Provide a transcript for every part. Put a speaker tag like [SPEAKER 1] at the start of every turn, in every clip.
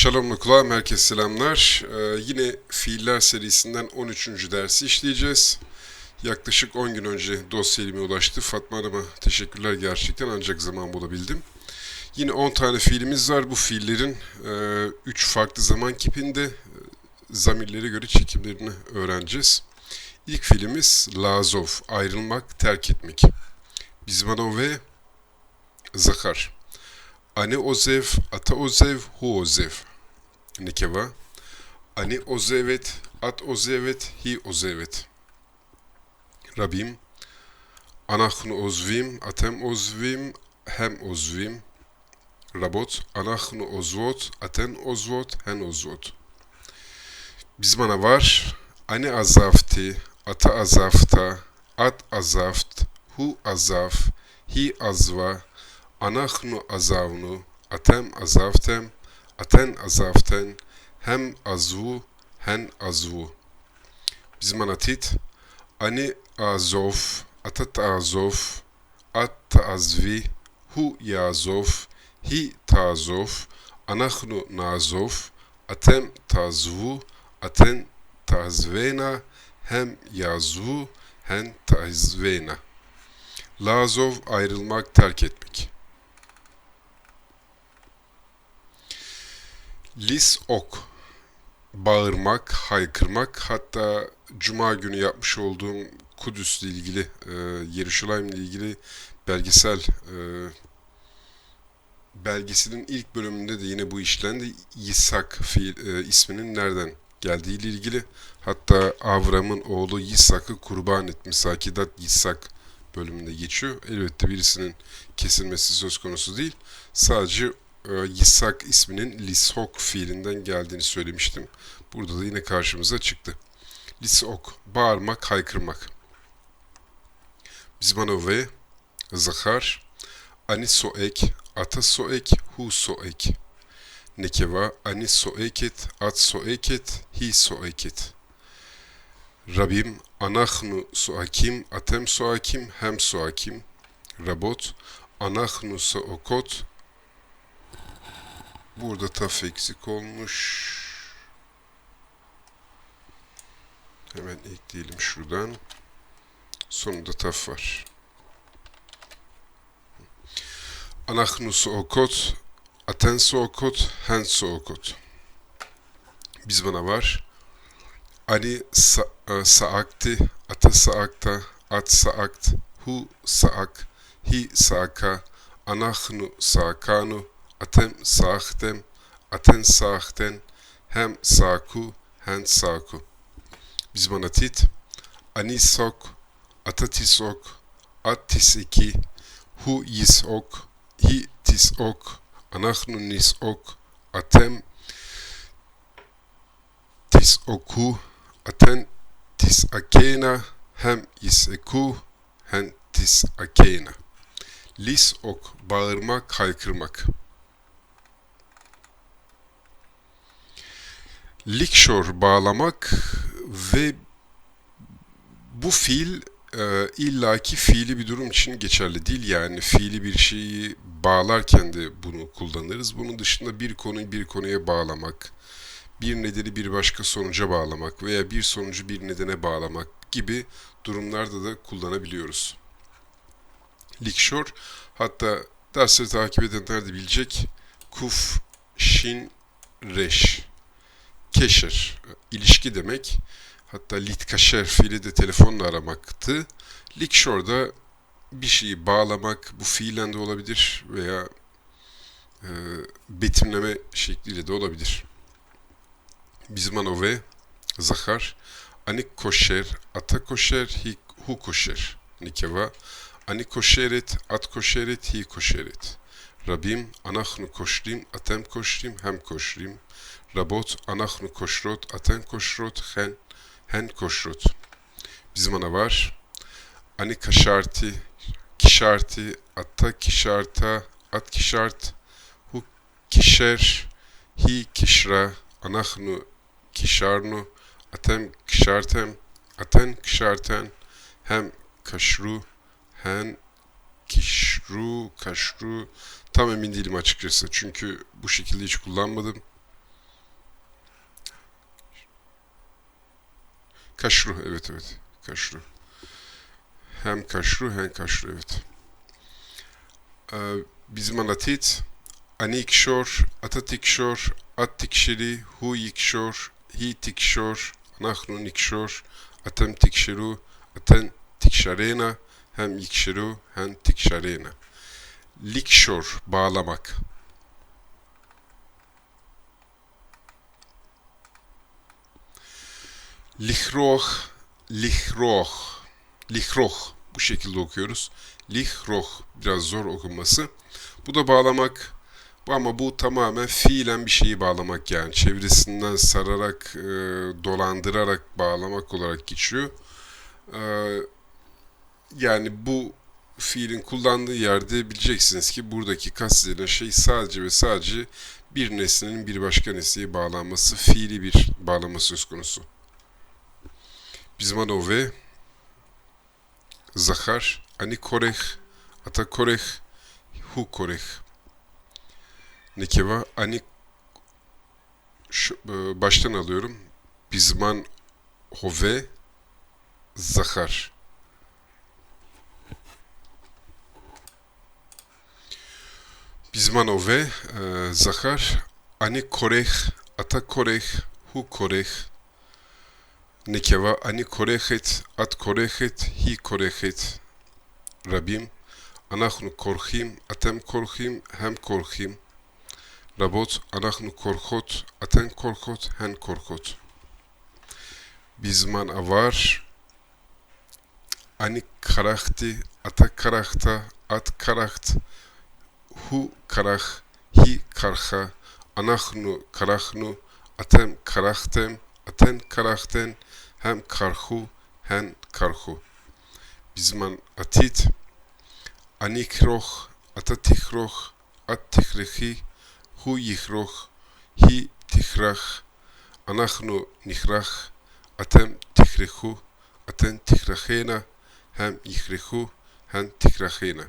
[SPEAKER 1] Şalom kulağım, herkese selamlar. Ee, yine fiiller serisinden 13. dersi işleyeceğiz. Yaklaşık 10 gün önce dosya elime ulaştı. Fatma Hanım'a teşekkürler gerçekten ancak zaman bulabildim. Yine 10 tane fiilimiz var. Bu fiillerin 3 farklı zaman kipinde e, zamirlere göre çekimlerini öğreneceğiz. İlk fiilimiz lazov, ayrılmak, terk etmek. Bizmanov ve zakar. Ani ozev, ata ozev, hu ozev. Nikeva. Ani ozevet, at ozevet, hi ozevet. Rabim. Anachnu ozvim, atem ozvim, hem ozvim. Rabot. Anachnu ozvot, aten ozvot, hen ozvot. Biz bana var. Ani azafti, ata azafta, at azaft, hu azaf, hi azva, Anachnu azavnu, atem azavtem, aten azavten, hem azvu, hen azvu. Bizim anatit, ani azov, atat azov, at taazvi, hu yazov, hi tazov, anachnu nazov, atem tazvu, aten tazvena, hem yazvu, hen tazvena. Lazov ayrılmak, terk etmek. Lis ok. Bağırmak, haykırmak. Hatta Cuma günü yapmış olduğum Kudüs'le ilgili, e, Yeruşalayim'le ilgili belgesel e, belgesinin ilk bölümünde de yine bu işlendi. Yisak fiil, e, isminin nereden geldiği ile ilgili. Hatta Avram'ın oğlu Yisak'ı kurban etmiş. Sakidat Yisak bölümünde geçiyor. Elbette birisinin kesilmesi söz konusu değil. Sadece Yisak isminin Lisok fiilinden geldiğini söylemiştim. Burada da yine karşımıza çıktı. Lisok, bağırmak, haykırmak. Bizmanove, Zahar, Ani soek, ata soek, hu soek. Nekeva, ani soeket, at soeket, hi soeket. Rabim, anachnu soakim, atem soakim, hem soakim. Rabot, anachnu sookot, Burada taf eksik olmuş. Hemen ekleyelim şuradan. Sonunda taf var. Anachnu sookot, aten sookot, hen sookot. Biz bana var. Ani sa e, saakti, ata saakta, at saakt, hu saak, hi saaka, anachnu saakanu, atem saahtem, aten saahten, hem saku, hen saku. Bizmanatit, anisok, atatisok, attisiki, hu yisok, hi tisok, anachnu nisok, atem tisoku, aten tisakena, hem yiseku, hen tisakena. Lis ok, bağırmak, haykırmak. Likşor bağlamak ve bu fiil e, illaki fiili bir durum için geçerli değil. Yani fiili bir şeyi bağlarken de bunu kullanırız. Bunun dışında bir konuyu bir konuya bağlamak, bir nedeni bir başka sonuca bağlamak veya bir sonucu bir nedene bağlamak gibi durumlarda da kullanabiliyoruz. Likşor hatta dersleri takip edenler de bilecek. Kuf, şin, reş keşer, ilişki demek. Hatta litkaşer fiili de telefonla aramaktı. Likşor'da bir şeyi bağlamak, bu fiilen de olabilir veya e, betimleme şekliyle de olabilir. Bizmanove, Zahar, Anik koşer, ata koşer, hi, hu koşer. Nikeva, Anik koşeret, at koşeret, hi koşeret. Rabim, anachnu koşrim, atem koşrim, hem koşrim. Rabot, anachnu koşrot, aten koşrot, hen, hen koşrot. Bizim ana var. Ani kaşarti, kişarti, atta kişarta, at kişart, hu kişer, hi kişra, anachnu kişarnu, atem kişartem, aten kişarten, hem kaşru, hen kişru, kaşru, tam emin değilim açıkçası. Çünkü bu şekilde hiç kullanmadım. Kaşru evet evet. Kaşru. Hem kaşru hem kaşru evet. Ee, bizim anatit ani ikşor, ata tikşor, at tikşiri, hu ikşor, hi tikşor, nahnu nikşor, atem tikşiru, aten tikşarena, hem ikşiru hem tikşarena. Likşor bağlamak. Lihroh, lihroh, lihroh bu şekilde okuyoruz. Lihroh biraz zor okunması. Bu da bağlamak ama bu tamamen fiilen bir şeyi bağlamak yani çevresinden sararak, e, dolandırarak bağlamak olarak geçiyor. E, yani bu fiilin kullandığı yerde bileceksiniz ki buradaki kastedilen şey sadece ve sadece bir nesnenin bir başka nesneye bağlanması, fiili bir bağlama söz konusu. Bizmanove, Zahar, Ani Koreh, Ata Koreh, Hu Koreh. Nekeva, Ani şu, baştan alıyorum. Bizman Hove, Zahar. Bizmanove, e, Zahar, Ani Koreh, Ata Koreh, Hu Koreh. Nekeva, Ani Korechet, At Korechet, Hi Korechet. Rabim, אנחנו כורכים, אתם כורכים, הם כורכים. רבות, אנחנו כורכות, אתן כורכות, הן כורכות. בזמן עבר, אני כרכתי, אתה כרכת, את כרכת, הוא כרך, היא כרכה, אנחנו כרכנו, אתם כרכתם, אתן כרכתן, hem karhu hem karhu. Bizman atit anikroh atatikroh attikrihi hu yikroh hi tikrah anahnu nikrah atem tikrihu atem tikrahena hem yikrihu hem tikrahena.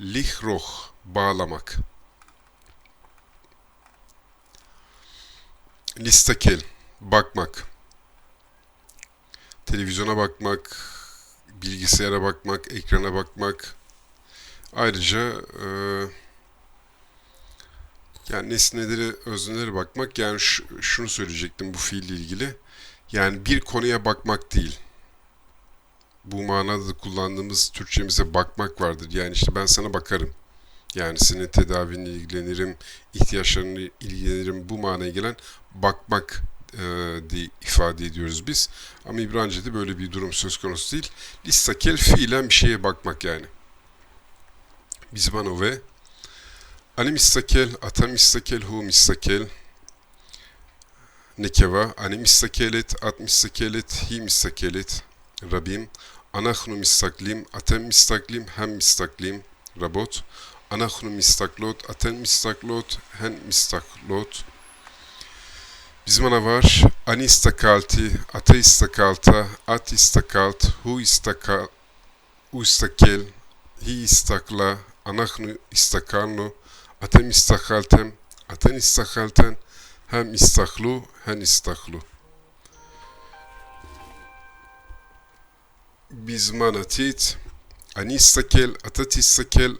[SPEAKER 1] Lihroh bağlamak. Listakel bakmak. Televizyona bakmak, bilgisayara bakmak, ekrana bakmak. Ayrıca e, yani nesnelere, öznelere bakmak. Yani şunu söyleyecektim bu fiille ilgili. Yani bir konuya bakmak değil. Bu manada da kullandığımız Türkçemize bakmak vardır. Yani işte ben sana bakarım. Yani senin tedavinle ilgilenirim, ihtiyaçlarını ilgilenirim. Bu manaya gelen bakmak diye ifade ediyoruz biz. Ama İbranice'de böyle bir durum söz konusu değil. Listakel fiilen bir şeye bakmak yani. ve Ani mistakel, ata mistakel, hu mistakel. Nekeva, ani mistakelet, at mistakelet, hi mistakelet. Rabim, anahnu mistaklim, atem mistaklim, hem mistaklim. Rabot, anahnu mistaklot, aten mistaklot, hen mistaklot. Bizmana var. Ani istakalti, ata istakalta, at istakalt, hu istakal, u istakel, hi istakla, anahnu istakalnu, atem istakaltem, aten istakalten, hem istaklu, hen istaklu. Bizmana tit, ani istakel, atat istakel,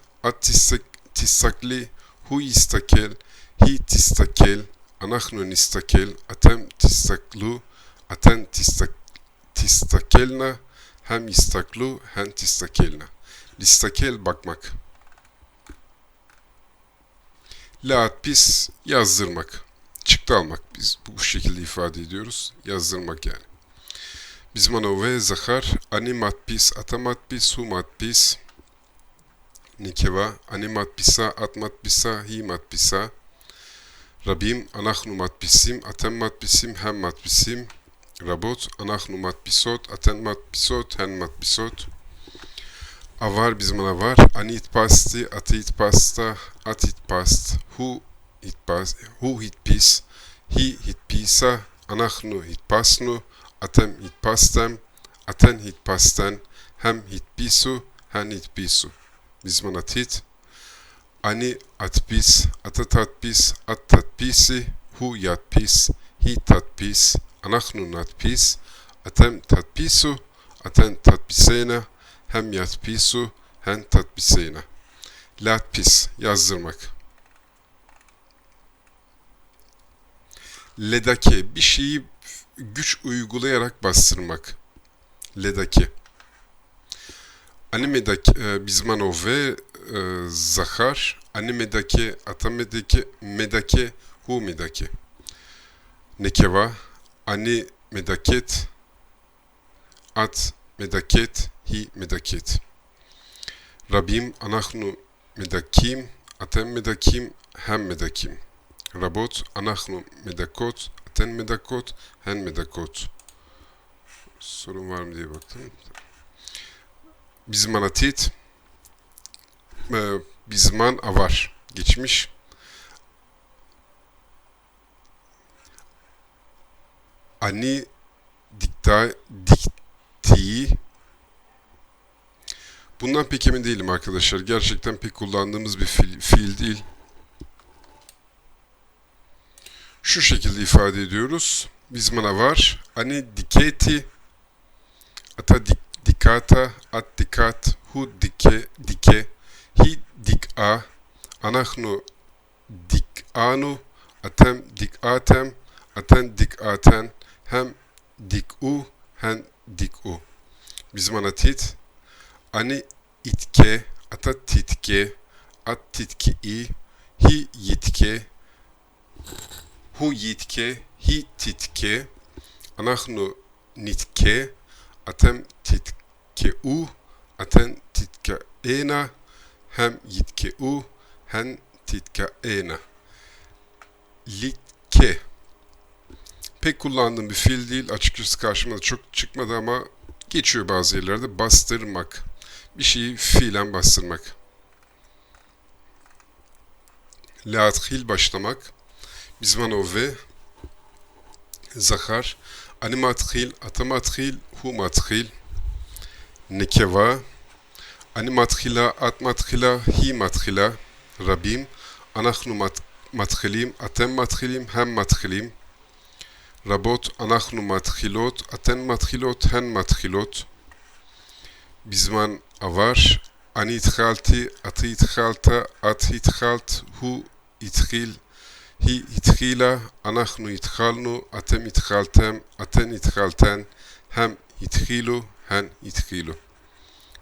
[SPEAKER 1] at tistakli, hu istakel, hi tistakel, אנחנו נסתכל, אתם תסתכלו, אתן תסתכלנה, hem istaklu, hen tistakelna. Listakel bakmak. Laat pis yazdırmak. Çıktı almak biz bu şekilde ifade ediyoruz. Yazdırmak yani. Bizmano ve zahar ani matpis, atamatpis, hu matpis. Nikeva ani matpisa, atmatpisa, hi matpisa. רבים, אנחנו מדפיסים, אתם מדפיסים, הם מדפיסים. רבות, אנחנו מדפיסות, אתן מדפיסות, הן מדפיסות. עבר בזמן עבר, אני הדפסתי, את הדפסת, את הדפסת, הוא הדפס, הוא הדפיס, היא הדפיסה, אנחנו הדפסנו, אתם הדפסתם, אתן הדפסתן, הם הדפיסו, הן הדפיסו. בזמן עתיד Ani atpis, ata tatpis, at tatpisi, hu yatpis, hi tatpis, anahnu natpis, atem tatpisu, aten tatpisena, hem yatpisu, hen tatpisena. Latpis, yazdırmak. Ledake, bir şeyi güç uygulayarak bastırmak. Ledake. Animedaki, e, Bizmanov ve e, Zahar, animedaki, atamedaki, medake, hu medake. Nekeva, ani medaket, at medaket, hi medaket. Rabim, anahnu medakim, atem medakim, hem medakim. Rabot, anahnu medakot, aten medakot, hen medakot. Sorun var mı diye baktım. Bizman atit, e, bizman avar, geçmiş. Ani dikta, diktiği Bundan pek emin değilim arkadaşlar. Gerçekten pek kullandığımız bir fiil, fiil değil. Şu şekilde ifade ediyoruz. Bizmana var. Ani diketi ata dik, dikata at dikat hu dike dike hi dik a anahnu dik anu atem dik atem aten dik aten hem dik u hen dik u. Bizmana tit ani itke ata titke at titki i hi yitke hu yitke hi titke anahnu nitke atem titke u aten titke ena hem yitke u hen titke ena litke pek kullandığım bir fiil değil açıkçası karşıma çok çıkmadı ama geçiyor bazı yerlerde bastırmak bir şeyi fiilen bastırmak. Laathil başlamak. Bizmanov ve Zahar. Animathil, atamathil, humathil. Nekeva. Animathila, atmathila, himathila. Rabim. Anachnu mathilim, atem mathilim, hem mathilim. Rabot, anachnu mathilot, aten mathilot, hen mathilot. Bizman avar, ani ithalti, ati ithalta, at ithalt, hu ithil, hi ithila, anachnu ithalnu, atem ithaltem, aten ithalten, hem ithilu, hen ithilu.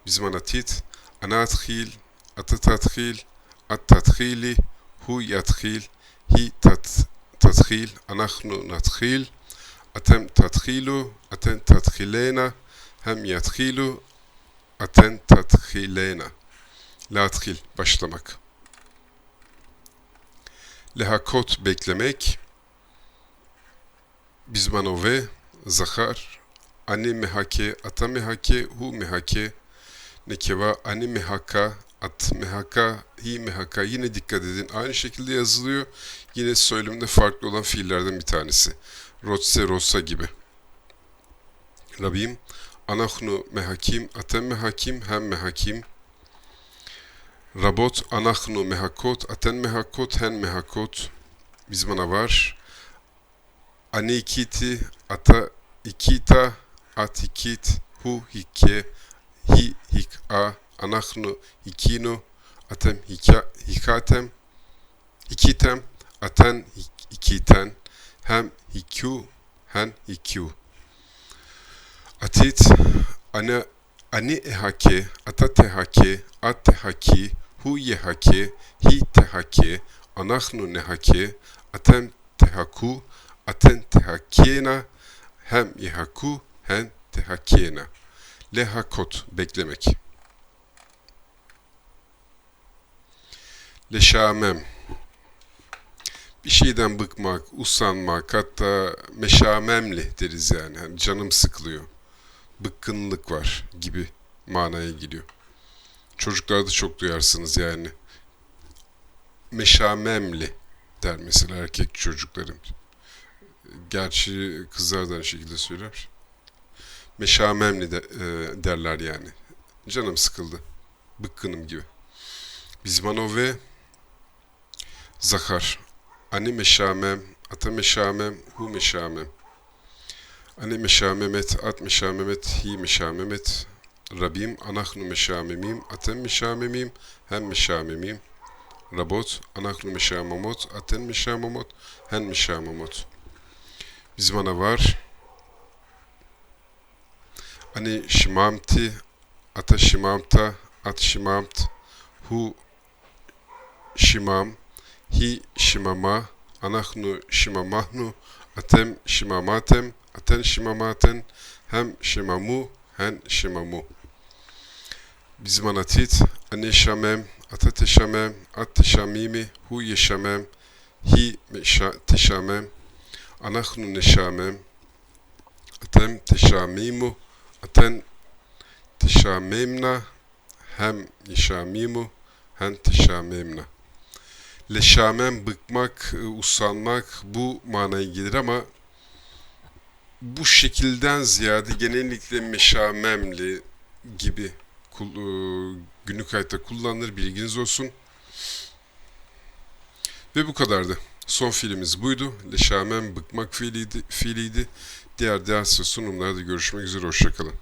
[SPEAKER 1] Bizman atit, ana athil, ata tathil, at tathili, hu yathil, hi tat tathil, anachnu nathil, atem tathilu, aten tathilena, hem yathilu, aten tathilena. Lathil, başlamak. Lehakot, beklemek. Bizmanove, zahar. Ani mehake, ata mehake, hu mehake. Nekeva, ani mehaka, at mehaka, hi mehaka. Yine dikkat edin. Aynı şekilde yazılıyor. Yine söylemde farklı olan fiillerden bir tanesi. Rotse, rosa gibi. Rabim, anahnu mehakim, atem mehakim, hem mehakim. Rabot, anahnu mehakot, aten mehakot, hen mehakot. Bizmana var. Ani ikiti, ata ikita, at ikit, hu hike, hi hika, anahnu hikino, atem hika, hikatem, hikitem, aten hikiten, hem hikyu, hen hikyu. Atit, ana, ani ehake, ata tehake, at tehaki, hu yehake, hi tehake, anahnu nehake, atem tehaku, aten tehakena, hem yehaku, hen tehakena. Lehakot, beklemek. Leşamem, bir şeyden bıkmak, usanmak, hatta meşamemli deriz yani. yani canım sıkılıyor, bıkkınlık var gibi manaya geliyor. Çocuklarda çok duyarsınız yani. Meşamemli der mesela erkek çocuklarım. Gerçi kızlar da aynı şekilde söyler. Meşamemli de, e, derler yani. Canım sıkıldı. Bıkkınım gibi. Bizmanov ve Zahar. Ani meşamem, ata meşamem, hu meşamem. Ane meşamemet, at meşamemet, hi meşamemet, Rabim, anahnu meşamemim, atem meşamemim, hem meşamemim, Rabot, anahnu meşamamot, aten meşamamot, hen meşamamot. Bizim ana var. Ani şimamti, ata şimamta, at şimamt, hu şimam, hi şimama, anahnu şimamahnu, atem şimamatem, aten şimamaten, hem şimamu, hen şimamu. Bizim anatit, anne şamem, ata teşamem, at teşamimi, hu yeşamem, hi meşa- teşamem, anahnu neşamem, atem teşamimu, aten teşamemna, hem yeşamimu, hen teşamemna. Leşamem bıkmak, e, usanmak bu manaya gelir ama bu şekilden ziyade genellikle meşamemli gibi e, günlük hayatta kullanılır bilginiz olsun. Ve bu kadardı. Son fiilimiz buydu. Leşamem bıkmak fiiliydi. fiiliydi. Diğer ders ve sunumlarda görüşmek üzere. Hoşçakalın.